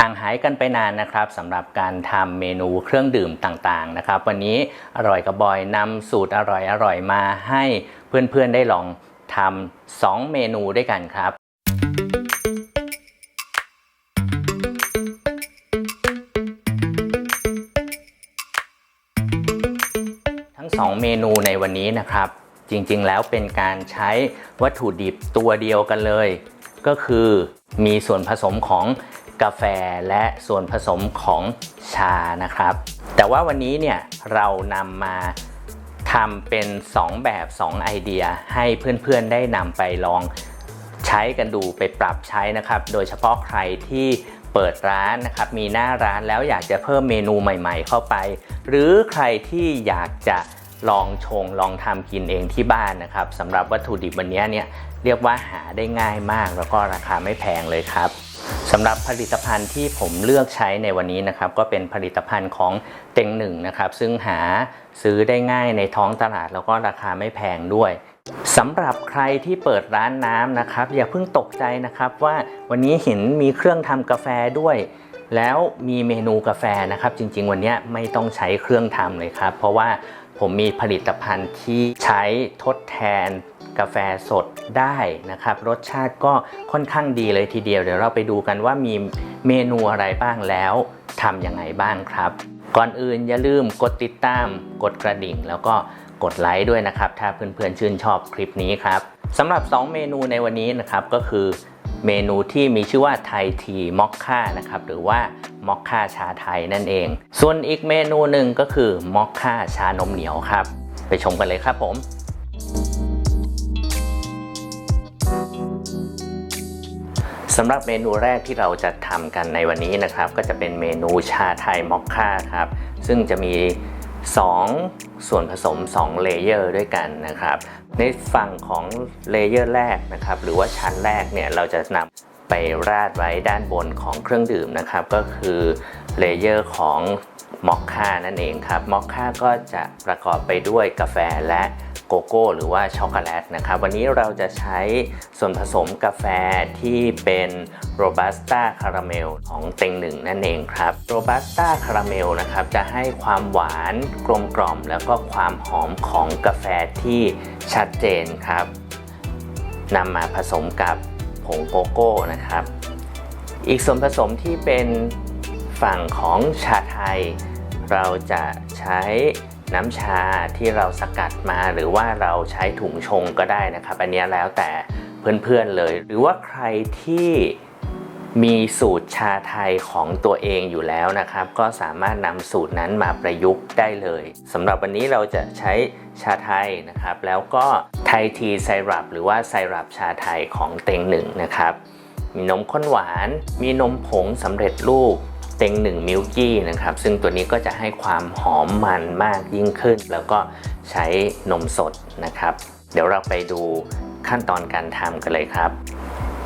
ห่างหายกันไปนานนะครับสำหรับการทำเมนูเครื่องดื่มต่างๆนะครับ วันนี้อร่อยกับบอยนำสูตรอร่อยๆมาให้เพื่อนๆได้ลองทำสองเมนูด้วยกันครับทั้งสองเมนูในวันนี้นะครับ จริงๆแล้วเป็นการใช้วัตถุดิบตัวเดียวกันเลย ก็คือมีส่วนผสมของ กาแฟและส่วนผสมของชานะครับ แต่ว่าวันนี้เนี่ยเรานำมาทำเป็น 2 แบบ 2 ไอเดียให้เพื่อนๆได้นำไปลองใช้กันดูไปปรับใช้นะครับ โดยเฉพาะใครที่เปิดร้านนะครับมีหน้าร้านแล้วอยากจะเพิ่มเมนูใหม่ๆ เข้าไป หรือใครที่อยากจะลองชงลองทำกินเองที่บ้านนะครับสำหรับวัตถุดิบวันนี้เนี่ยเรียกว่าหาได้ง่ายมากแล้วก็ราคาไม่แพงเลยครับ สำหรับผลิตภัณฑ์ที่ผมเลือกใช้ในวันนี้นะครับ ก็เป็นผลิตภัณฑ์ของเต็งหนึ่งนะครับ ซึ่งหาซื้อได้ง่ายในท้องตลาดแล้วก็ราคาไม่แพงด้วยสำหรับใครที่เปิดร้านน้ำนะครับ อย่าเพิ่งตกใจนะครับว่าวันนี้เห็นมีเครื่องทำกาแฟด้วย แล้วมีเมนูกาแฟนะครับ จริง ๆ วันนี้ไม่ต้องใช้เครื่องทำเลยครับ เพราะว่าผมมีผลิตภัณฑ์ที่ใช้ทดแทน กาแฟสดได้นะครับ รสชาติก็ค่อนข้างดีเลยทีเดียว เดี๋ยวเราไปดูกันว่ามีเมนูอะไรบ้างแล้วทำยังไงบ้างครับ ก่อนอื่นอย่าลืมกดติดตาม กดกระดิ่ง แล้วก็กดไลค์ด้วยนะครับ ถ้าเพื่อนๆชื่นชอบคลิปนี้ครับสำหรับ 2 เมนูในวันนี้นะครับก็คือเมนูที่มีชื่อว่าไทยทีมอคค่านะครับหรือว่ามอคค่าชาไทยนั่นเอง ส่วนอีกเมนูหนึ่งก็คือมอคค่าชานมเหนียวครับ ไปชมกันเลยครับผม สำหรับเมนูแรกที่เราจะทำกันในวันนี้นะครับ ก็จะเป็นเมนูชาไทยมอคค่าครับ ซึ่งจะมี 2 ส่วนผสม 2 เลเยอร์ด้วยกันนะครับ ในฝั่งของเลเยอร์แรกนะครับ หรือว่าชั้นแรกเนี่ยเราจะนำไปราดไว้ด้านบนของเครื่องดื่มนะครับ ก็คือเลเยอร์ของ มอคค่านั่นเองครับมอคค่าก็จะประกอบไปด้วยกาแฟและโกโก้หรือว่าช็อกโกแลตนะครับวันนี้เราจะใช้ส่วนผสมกาแฟที่เป็นโรบัสต้าคาราเมลของเต็งหนึ่งนั่นเองครับโรบัสต้าคาราเมลนะครับจะให้ความหวานกลมกล่อม แล้วก็ความหอมของกาแฟที่ชัดเจนครับนำมาผสมกับผงโกโก้นะครับ อีกส่วนผสมที่เป็นฝั่งของชาไทย เราจะใช้น้ำชาที่เราสกัดมาหรือว่าเราใช้ถุงชงก็ได้นะครับ อันนี้แล้วแต่เพื่อนๆเลย หรือว่าใครที่มีสูตรชาไทยของตัวเองอยู่แล้วนะครับ ก็สามารถนำสูตรนั้นมาประยุกต์ได้เลยสำหรับวันนี้เราจะใช้ชาไทยนะครับ แล้วก็ไทยทีไซรัปหรือว่าไซรัปชาไทยของเต็งหนึ่งนะครับ มีนมข้นหวาน มีนมผงสำเร็จรูป เต็งหนึ่งมิลกี้นะครับ ซึ่งตัวนี้ก็จะให้ความหอมมันมากยิ่งขึ้น แล้วก็ใช้นมสดนะครับ เดี๋ยวเราไปดูขั้นตอนการทำกันเลยครับ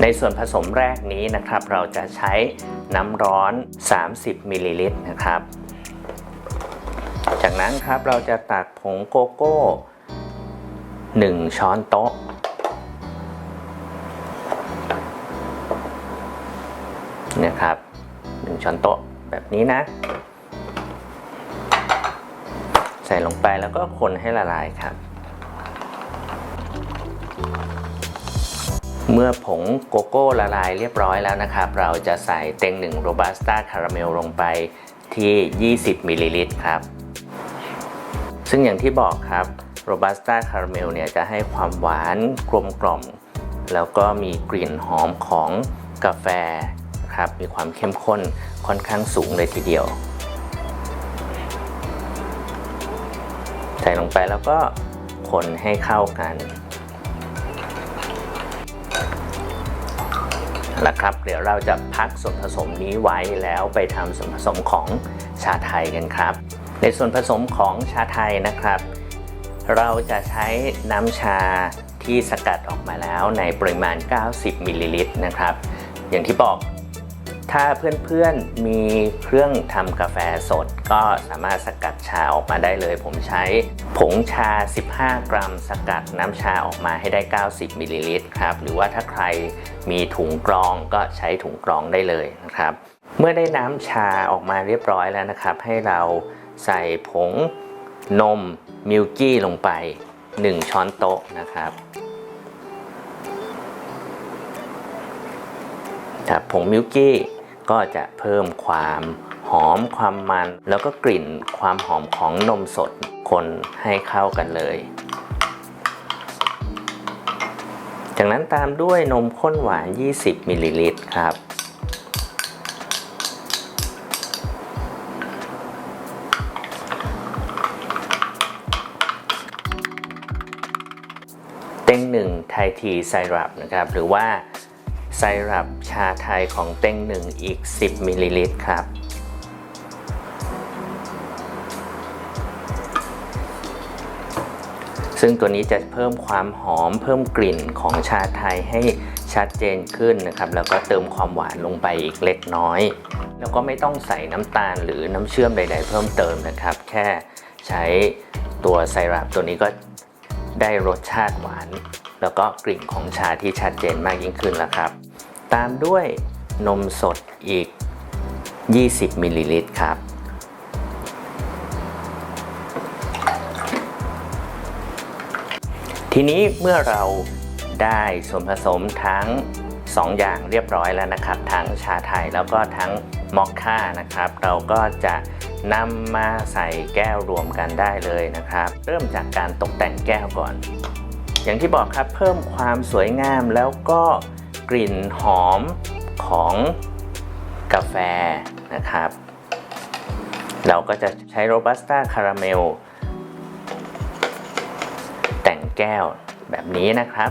ในส่วนผสมแรกนี้นะครับ เราจะใช้น้ำร้อน 30มิลลิลิตรนะครับ จากนั้นครับเราจะตักผงโกโก้ 1 ช้อนโต๊ะ 1ช้อนโต๊ะแบบนี้นะ ใส่ลงไปแล้วก็คนให้ละลายครับ เมื่อผงโกโก้ละลายเรียบร้อยแล้วนะครับ เราจะใส่เต็งหนึ่งโรบัสต้าคาราเมลลงไปที่ 20มิลลิลิตรครับ ซึ่งอย่างที่บอกครับโรบัสต้าคาราเมลเนี่ยจะให้ความหวานกลมกล่อม แล้วก็มีกลิ่นหอมของกาแฟ ครับ มีความเข้มข้นค่อนข้างสูงเลยทีเดียว ใส่ลงไปแล้วก็คนให้เข้ากันแล้วครับ เดี๋ยวเราจะพักส่วนผสมนี้ไว้แล้วไปทำส่วนผสมของชาไทยกันครับ ในส่วนผสมของชาไทยนะครับ เราจะใช้น้ำชาที่สกัดออกมาแล้วในปริมาณ 90มิลลิลิตรนะครับ อย่างที่บอก ถ้าเพื่อนๆมีเครื่องทำกาแฟสด ก็สามารถสกัดชาออกมาได้เลย ผมใช้ผงชา 15 กรัม สกัดน้ำชาออกมาให้ได้ 90 มิลลิลิตรครับ หรือว่าถ้าใครมีถุงกรองก็ใช้ถุงกรองได้เลยนะครับ เมื่อได้น้ำชาออกมาเรียบร้อยแล้วนะครับ ให้เราใส่ผงนมมิลกี้ลงไป 1 ช้อนโต๊ะนะครับครับผงมิลกี้ ก็จะเพิ่มความหอมความมัน แล้วก็กลิ่นความหอมของนมสดคนให้เข้ากันเลย จากนั้นตามด้วยนมข้นหวาน 20มิลลิลิตรครับเต็งหนึ่งไทยทีไซรัปนะครับ หรือว่า ไซรัปชาไทยของเต็งหนึ่งอีก 10มิลลิลิตรครับ ซึ่งตัวนี้จะเพิ่มความหอมเพิ่มกลิ่นของชาไทยให้ชัดเจนขึ้นนะครับ แล้วก็เติมความหวานลงไปอีกเล็กน้อย แล้วก็ไม่ต้องใส่น้ำตาลหรือน้ำเชื่อมใด ๆ เพิ่มเติมนะครับ แค่ใช้ตัวไซรัปตัวนี้ก็ได้รสชาติหวาน แล้วก็กลิ่นของชาที่ชัดเจนมากยิ่งขึ้นแล้วครับ ตามด้วยนมสดอีก 20มิลลิลิตรครับ ทีนี้เมื่อเราได้ส่วนผสมทั้ง 2 อย่างเรียบร้อยแล้วนะครับ ทั้งชาไทยแล้วก็ทั้งมอคค่านะครับ เราก็จะนำมาใส่แก้วรวมกันได้เลยนะครับ เริ่มจากการตกแต่งแก้วก่อน อย่างที่บอกครับเพิ่มความสวยงามแล้วก็ กลิ่นหอมของกาแฟนะครับ เราก็จะใช้โรบัสต้าคาราเมลแต่งแก้วแบบนี้นะครับ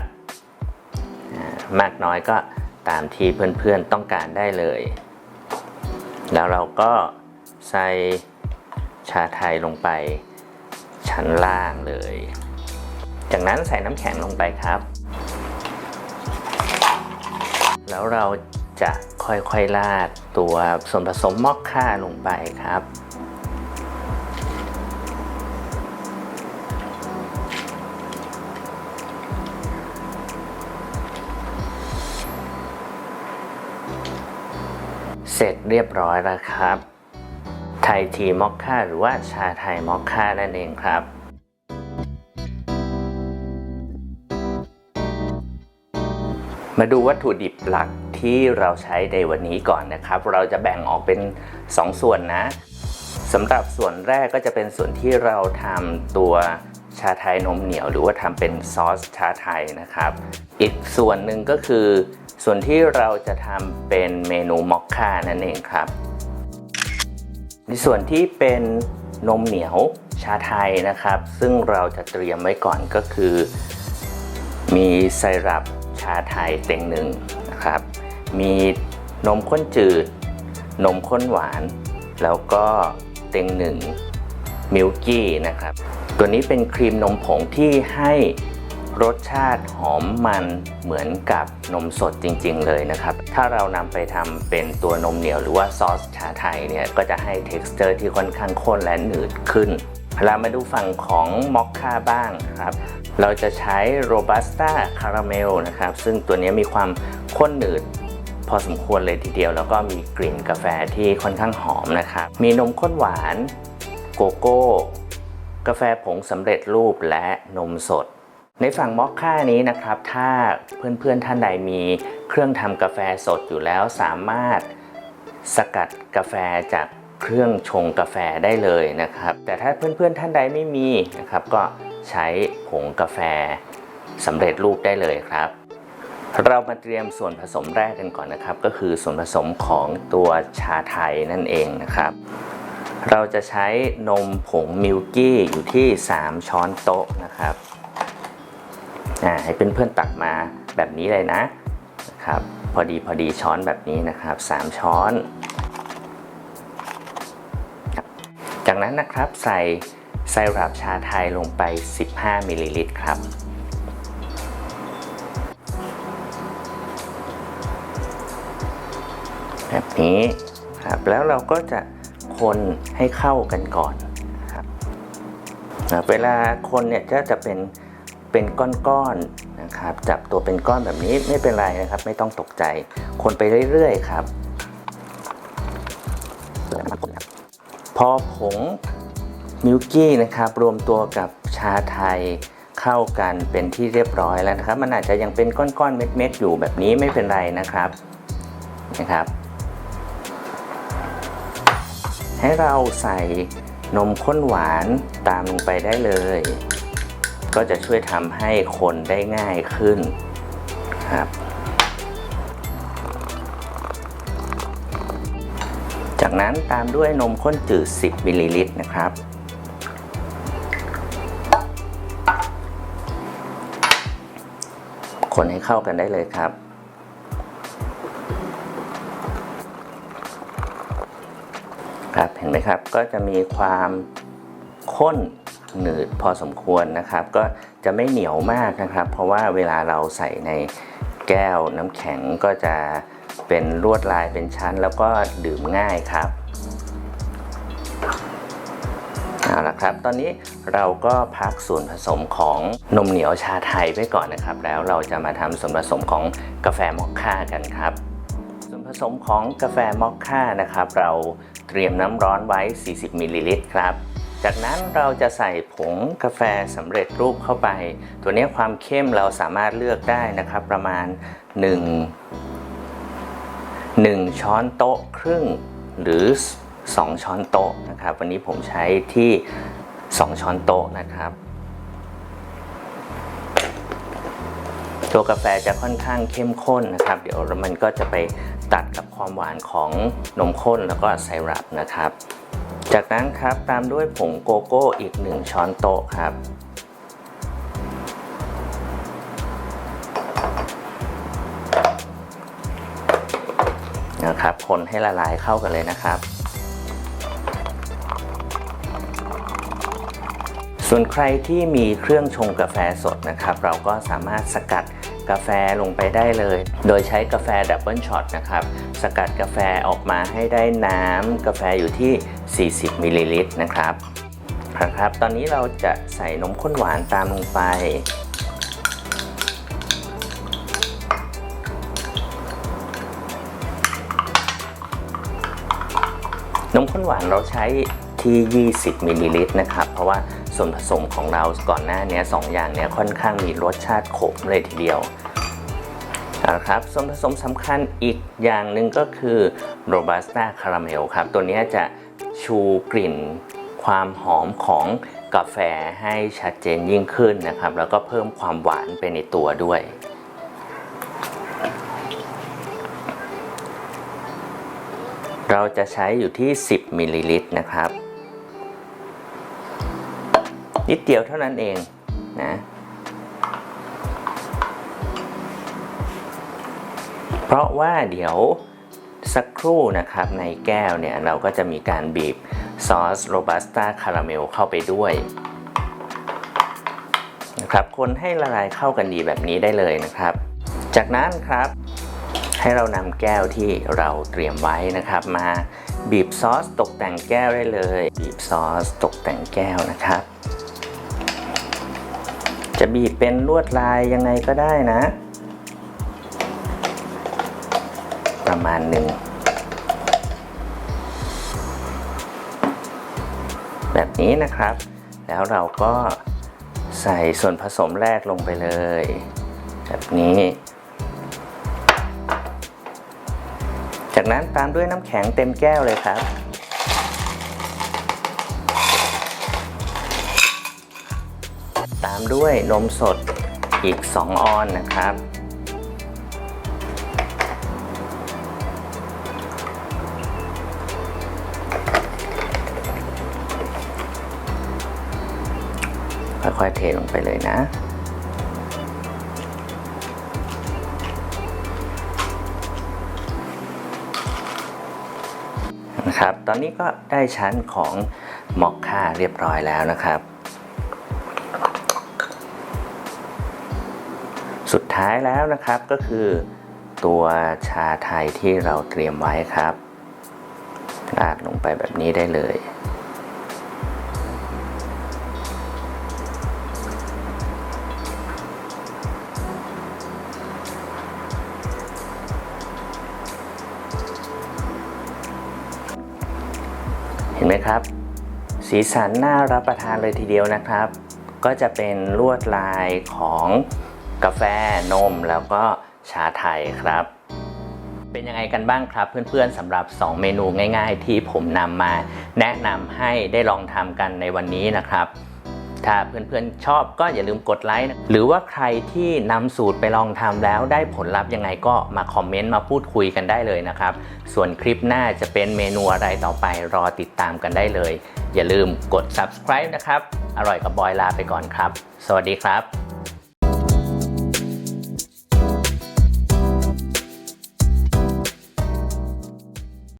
มากน้อยก็ตามที่เพื่อนๆต้องการได้เลย แล้วเราก็ใส่ชาไทยลงไปชั้นล่างเลย จากนั้นใส่น้ำแข็งลงไปครับ แล้วเราจะค่อยๆราดตัวส่วนผสมมอคค่าลงไปครับเสร็จเรียบร้อยแล้วครับ ไทยทีมอคค่าหรือว่าชาไทยมอคค่านั่นเองครับ มาดูวัตถุดิบหลักที่เราใช้ในวันนี้ก่อนนะครับ เราจะแบ่งออกเป็น 2 ส่วนนะสำหรับส่วนแรกก็จะเป็นส่วนที่เราทำตัวชาไทยนมเหนียว หรือว่าทำเป็นซอสชาไทยนะครับ อีกส่วนหนึ่งก็คือ ส่วนที่เราจะทำเป็นเมนูมอคค่านั่นเองครับ ในส่วนที่เป็นนมเหนียวชาไทยนะครับ ซึ่งเราจะเตรียมไว้ก่อนก็คือ มีไซรัป ชาไทยเต็งหนึ่งนะครับ มีนมข้นจืด นมข้นหวาน แล้วก็เต็งหนึ่งมิลกี้นะครับ ตัวนี้เป็นครีมนมผงที่ให้รสชาติหอมมันเหมือนกับนมสดจริง ๆ เลยนะครับ ถ้าเรานำไปทำเป็นตัวนมเหนียวหรือว่าซอสชาไทยเนี่ย ก็จะให้ texture ที่ค่อนข้างข้นและหนืดขึ้นเรามาดูฝั่งของมอคค่าบ้างครับ เราจะใช้โรบัสต้าคาราเมลนะครับ ซึ่งตัวนี้มีความข้นหนืดพอสมควรเลยทีเดียว แล้วก็มีกลิ่นกาแฟที่ค่อนข้างหอมนะครับ มีนมข้นหวาน โกโก้ กาแฟผงสำเร็จรูปและนมสด ในฝั่งมอคค่านี้นะครับ ถ้าเพื่อนๆท่านใดมีเครื่องทำกาแฟสดอยู่แล้วสามารถสกัดกาแฟจากเครื่องชงกาแฟได้เลยนะครับ แต่ถ้าเพื่อนๆท่านใดไม่มีนะครับ ก็ ใช้ผงกาแฟสำเร็จรูปได้เลยครับ เรามาเตรียมส่วนผสมแรกกันก่อนนะครับ ก็คือส่วนผสมของตัวชาไทยนั่นเองนะครับ เราจะใช้นมผงมิลกี้อยู่ที่ 3 ช้อนโต๊ะนะครับอ่าให้เพื่อนๆตักมาแบบนี้เลยนะนะครับ พอดีพอดีช้อนแบบนี้นะครับ 3 ช้อน จากนั้นนะครับใส่ ไซรัปชาไทยลงไป 15 มิลลิลิตรครับ แบบนี้ครับ แล้วเราก็จะคนให้เข้ากันก่อนครับ เวลาคนเนี่ยก็จะเป็นเป็นก้อนๆนะครับ จับตัวเป็นก้อนแบบนี้ไม่เป็นไรนะครับ ไม่ต้องตกใจ คนไปเรื่อยๆครับ พอผง มิลกี้นะครับรวมตัวกับชาไทยเข้ากันเป็นที่เรียบร้อยแล้วนะครับ มันอาจจะยังเป็นก้อนๆเม็ดๆอยู่แบบนี้ไม่เป็นไรนะครับนะครับ ให้เราใส่นมข้นหวานตามลงไปได้เลย ก็จะช่วยทำให้คนได้ง่ายขึ้นครับ จากนั้นตามด้วยนมข้นจืด 10มิลลิลิตรนะครับ คนให้เข้ากันได้เลยครับ ครับเห็นไหมครับก็จะมีความข้นหนืดพอสมควรนะครับ ก็จะไม่เหนียวมากนะครับ เพราะว่าเวลาเราใส่ในแก้วน้ำแข็งก็จะเป็นลวดลายเป็นชั้น แล้วก็ดื่มง่ายครับ ครับ ตอนนี้เราก็พักส่วนผสมของนมเหนียวชาไทยไว้ก่อนนะครับ แล้วเราจะมาทำส่วนผสมของกาแฟมอคค่ากันครับ ส่วนผสมของกาแฟมอคค่านะครับ เราเตรียมน้ำร้อนไว้ 40มิลลิลิตรครับจากนั้นเราจะใส่ผงกาแฟสำเร็จรูปเข้าไป ตัวนี้ความเข้มเราสามารถเลือกได้นะครับ ประมาณ 1 1 ช้อนโต๊ะครึ่งหรือ 2 ช้อนโต๊ะนะครับ วันนี้ผมใช้ที่ 2 ช้อนโต๊ะนะครับ ตัวกาแฟจะค่อนข้างเข้มข้นนะครับ เดี๋ยวมันก็จะไปตัดกับความหวานของนมข้นแล้วก็ไซรัปนะครับ จากนั้นครับตามด้วยผงโกโก้อีก 1 ช้อนโต๊ะครับนะครับคนให้ละลายเข้ากันเลยนะครับ ส่วนใครที่มีเครื่องชงกาแฟสดนะครับ เราก็สามารถสกัดกาแฟลงไปได้เลย โดยใช้กาแฟดับเบิลช็อตนะครับ สกัดกาแฟออกมาให้ได้น้ำกาแฟอยู่ที่ 40มิลลิลิตรนะครับครับ ตอนนี้เราจะใส่นมข้นหวานตามลงไป นมข้นหวานเราใช้ที่ 20มิลลิลิตรนะครับ เพราะว่า ส่วนผสมของเราก่อนหน้านี้สองอย่างนี้ค่อนข้างมีรสชาติขมเลยทีเดียวเอาละครับส่วนผสมสำคัญอีกอย่างหนึ่งก็คือโรบัสต้าคาราเมลครับ ตัวนี้จะชูกลิ่นความหอมของกาแฟให้ชัดเจนยิ่งขึ้นนะครับ แล้วก็เพิ่มความหวานไปในตัวด้วยเราจะใช้อยู่ที่ 10มิลลิลิตรนะครับ นิดเดียวเท่านั้นเองนะเพราะว่าเดี๋ยวสักครู่นะครับในแก้วเนี่ย เราก็จะมีการบีบซอสโรบัสต้าคาราเมลเข้าไปด้วยนะครับคนให้ละลายเข้ากันดีแบบนี้ได้เลยนะครับ จากนั้นครับ ให้เรานำแก้วที่เราเตรียมไว้นะครับ มาบีบซอสตกแต่งแก้วได้เลย บีบซอสตกแต่งแก้วนะครับ จะบีบเป็นลวดลายยังไงก็ได้นะ ประมาณหนึ่ง แบบนี้นะครับ แล้วเราก็ใส่ส่วนผสมแรกลงไปเลย แบบนี้ จากนั้นตามด้วยน้ำแข็งเต็มแก้วเลยครับ ด้วยนมสดอีก 2 ออนนะครับ ค่อยๆเทลงไปเลยนะนะครับ ตอนนี้ก็ได้ชั้นของมอคค่าเรียบร้อยแล้วนะครับ สุดท้ายแล้วนะครับก็คือตัวชาไทยที่เราเตรียมไว้ครับราดลงไปแบบนี้ได้เลยเห็นไหมครับ สีสันน่ารับประทานเลยทีเดียวนะครับ ก็จะเป็นลวดลายของ กาแฟนมแล้วก็ชาไทยครับ เป็นยังไงกันบ้างครับเพื่อนๆสำหรับ 2 เมนูง่าย ๆ ที่ผมนำมาแนะนำให้ได้ลองทำกันในวันนี้นะครับถ้าเพื่อนๆชอบก็อย่าลืมกดไลค์หรือว่าใครที่นำสูตรไปลองทำแล้วได้ผลลัพธ์ยังไงก็มาคอมเมนต์มาพูดคุยกันได้เลยนะครับ ส่วนคลิปหน้าจะเป็นเมนูอะไรต่อไปรอติดตามกันได้เลย อย่าลืมกด subscribe นะครับ อร่อยกับบอยลาไปก่อนครับ สวัสดีครับ